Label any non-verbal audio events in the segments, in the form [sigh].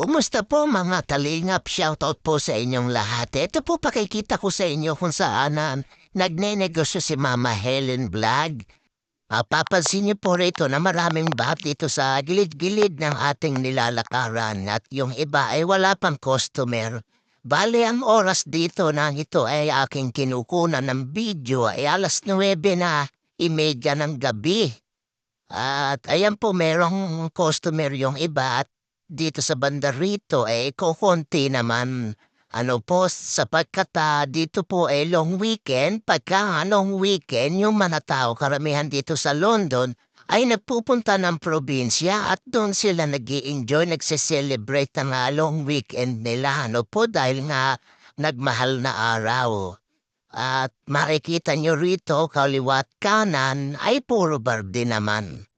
Kumusta po mga kalingap? Shoutout po sa inyong lahat. Ito po pakikita ko sa inyo kung saan ah, nagnenegosyo si Mama Helen Vlog. Mapapansin niyo po rito na maraming bat dito sa gilid-gilid ng ating nilalakaran at yung iba ay wala pang customer. Bale ang oras dito na ito ay aking kinukunan ng video ay alas 9 na imedya ng gabi. At ayan po merong customer yung iba at dito sa banda rito eh kukunti naman. Ano po sapagkat ah, dito po eh long weekend, pagka long weekend yung mga tao karamihan dito sa London ay nagpupunta ng probinsya at doon sila nag enjoy nagse-celebrate ng ah, long weekend nila. Ano po dahil nga nagmahal na araw. At makikita nyo rito, kaliwat kanan, ay puro barde naman.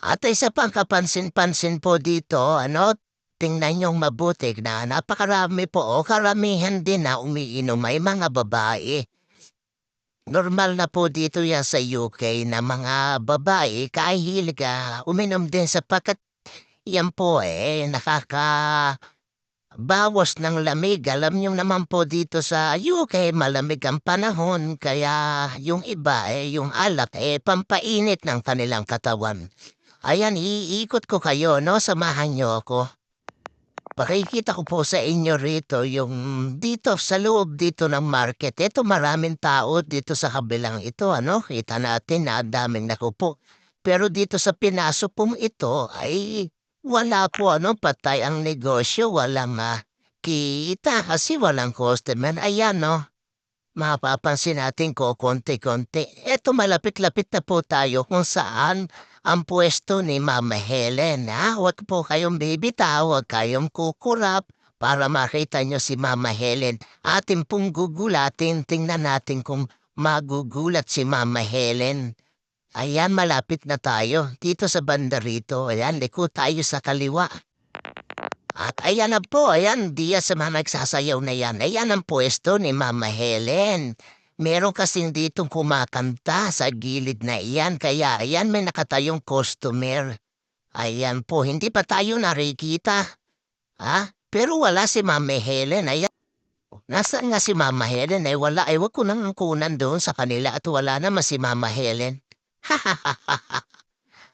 At isa pang kapansin-pansin po dito, ano, tingnan niyong mabuti na napakarami po o karamihan din na umiinom ay mga babae. Normal na po dito yan sa UK na mga babae kahilig ka uminom din sapagkat yan po eh nakaka bawas ng lamig. Alam niyo naman po dito sa UK malamig ang panahon kaya yung iba eh yung alak eh pampainit ng kanilang katawan. Ayan, iikot ko kayo, no? Samahan niyo ako. Pakikita ko po sa inyo rito yung dito sa loob dito ng market. Ito maraming tao dito sa kabilang ito, ano? Kita natin na daming nakupo. Pero dito sa pinasok pong ito ay wala po ano, patay ang negosyo, walang ah, kita kasi walang customer. Ayan, no? Mapapansin natin ko konti-konti. Eto malapit-lapit na po tayo kung saan ang pwesto ni Mama Helen. Ha? Huwag po kayong bibitaw, huwag kayong kukurap para makita nyo si Mama Helen. Atin pong gugulatin, tingnan natin kung magugulat si Mama Helen. Ayan, malapit na tayo. Dito sa banda rito. Ayan, liko tayo sa kaliwa. At ayan na po, ayan, diya sa mga nagsasayaw na yan. Ayan ang pwesto ni Mama Helen. Meron kasing ditong kumakanta sa gilid na iyan, kaya ayan may nakatayong customer. Ayan po, hindi pa tayo narikita. Ha? Pero wala si Mama Helen, ayan. Nasaan nga si Mama Helen? Ay wala, ay wag ko nang kunan doon sa kanila at wala naman si Mama Helen. [laughs]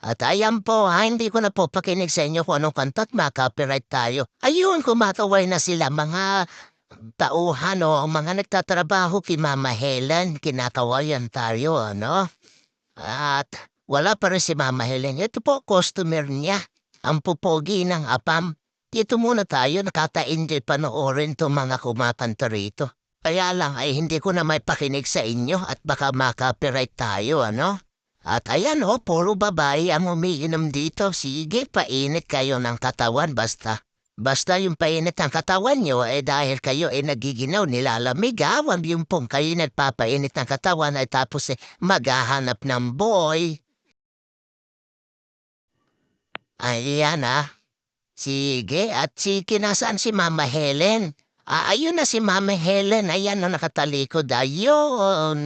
At ayan po ha, hindi ko na po pakinig sa inyo kung anong kanta at makapiright tayo. Ayun, kumakaway na sila mga tauhan o mga nagtatrabaho kay Mama Helen, kinakawayan tayo, ano? At wala pa rin si Mama Helen. Ito po, customer niya. Ang pupogi ng apam. Dito muna tayo, nakaka-enjoy panoorin to mga kumakanta rito. Kaya lang ay hindi ko na may pakinig sa inyo at baka makapiright tayo, ano? At ayan o, puro babae ang umiinom dito. Sige, painit kayo ng katawan basta Basta yung painit ng katawan nyo eh dahil kayo ay eh, nagiginaw nilalamig ha. Huwag yung pong kayo nagpapainit ng katawan ay tapos eh maghahanap ng boy. Ayan ha. Sige, at sige nasaan si Mama Helen? Ah, ayun na si Mama Helen. Ayan na nakatalikod. Ayun.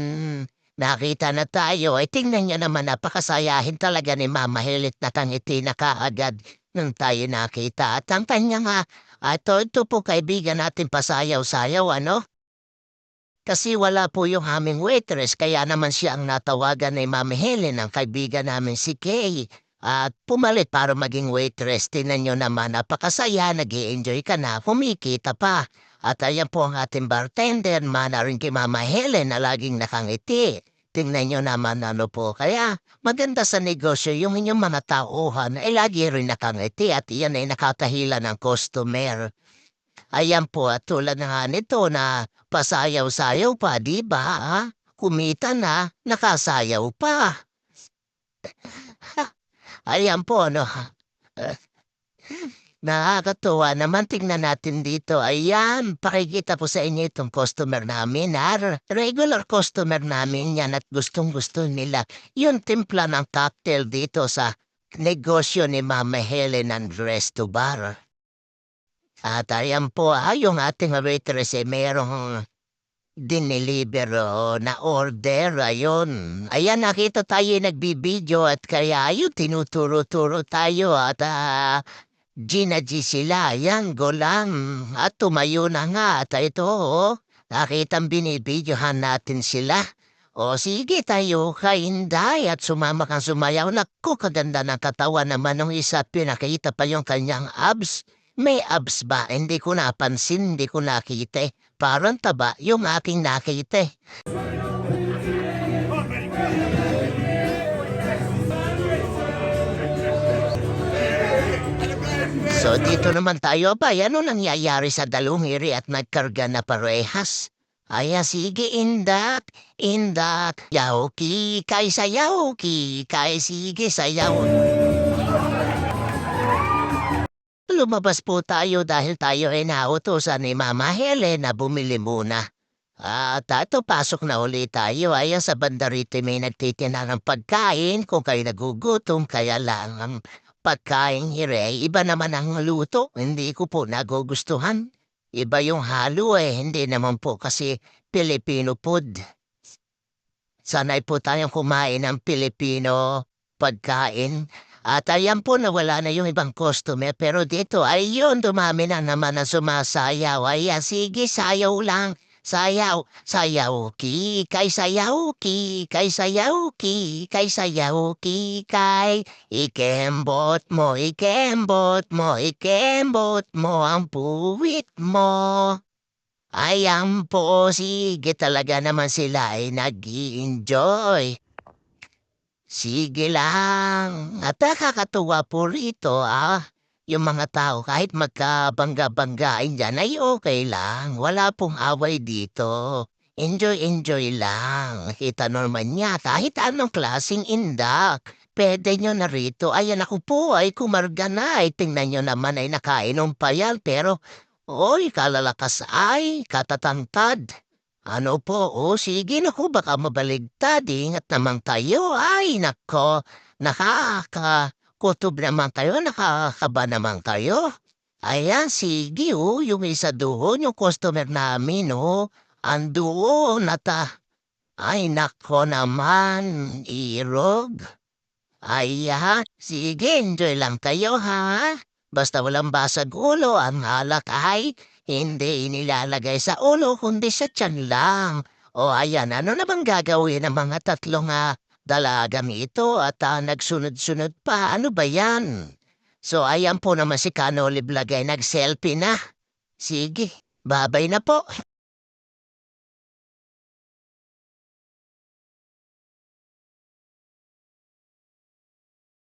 Nakita na tayo. Ay tingnan niya naman napakasayahin talaga ni Mama Helen na tangiti na kaagad nang tayo nakita at ang kanya nga, ato ito po kaibigan natin pasayaw-sayaw ano? Kasi wala po yung aming waitress kaya naman siya ang natawagan ni Mami Helen ang kaibigan namin si Kay. At pumalit para maging waitress. Tinan nyo naman, napakasaya, nag enjoy ka na, kumikita pa. At ayan po ang ating bartender, mana rin kay Mama Helen na laging nakangiti. Tingnan nyo naman ano po. Kaya maganda sa negosyo yung inyong mga tauhan ay lagi rin nakangiti at iyan ay nakatahila ng customer. Ayan po at tulad nga nito na pasayaw-sayaw pa, di ba? Kumita na, nakasayaw pa. [laughs] Ayan po, no? [laughs] Nakakatuwa naman tingnan natin dito. Ayan, pakikita po sa inyo itong customer namin. Ha? Regular customer namin yan at gustong-gusto nila. Yung timpla ng cocktail dito sa negosyo ni Mama Helen and Resto Bar. At ayan po, ah, yung ating waitress eh, merong dineliver oh, na order. Ayun. Ayan, nakita tayo nagbibideo at kaya ayun, tinuturo-turo tayo at uh, Gina G sila, yan, go lang. At tumayo na nga, at ito, oh, nakitang binibidyohan natin sila. O sige tayo ka Inday at sumama kang sumayaw. Naku, kaganda ng katawan naman ng isa. Pinakita pa yung kanyang abs. May abs ba? Hindi ko napansin, hindi ko nakita. eh. Parang taba yung aking nakita. So dito naman tayo ba? Ano nangyayari sa dalungiri at nagkarga na parehas? Aya sige indak, indak, yauki, kay sayauki, kay sige sayaw. Lumabas po tayo dahil tayo ay nautosan ni Mama Helen na bumili muna. At ato, pasok na ulit tayo. Ayan sa banda rito may nagtitinda ng pagkain kung kayo nagugutom. Kaya lang ang pagkain hire, iba naman ang luto. Hindi ko po nagugustuhan. Iba yung halo eh, hindi naman po kasi Filipino food. Sanay po tayong kumain ng Filipino pagkain. At ayan po nawala na yung ibang customer pero dito ay yun dumami na naman na sumasayaw. Ay sige sayaw lang. Sayaw, sayaw ki, kay sayaw ki, kay sayaw ki, kay sayaw ki, kay ikembot mo, ikembot mo, ikembot mo ang puwit mo. Ayan po, sige talaga naman sila ay nag enjoy Sige lang. At nakakatuwa po rito, ah. Yung mga tao kahit magkabangga-banggain dyan ay okay lang. Wala pong away dito. Enjoy, enjoy lang. Kita naman niya kahit anong klaseng indak. Pwede nyo na rito. Ayan ako po ay kumarga na. Ay, tingnan nyo naman ay nakainom pa yan. Pero, oy, kalalakas ay katatangtad. Ano po? O sige naku, baka mabaligtad. Ingat naman kayo. Ay, nako. Nakakakutob naman kayo. Nakakaba naman kayo. Ayan, sige o. Yung isa doon, yung customer namin o. Andoon at ah, Ay, nako naman. Irog. Ayan, sige, enjoy lang kayo ha. Basta walang basag ulo, ang alak ay hindi inilalagay sa ulo kundi sa tiyan lang. O ayan, ano namang gagawin ng mga tatlong ah, dalagang ito at ah, nagsunod-sunod pa? Ano ba yan? So ayan po naman si Kanoli Blagay nag-selfie na. Sige, babay na po.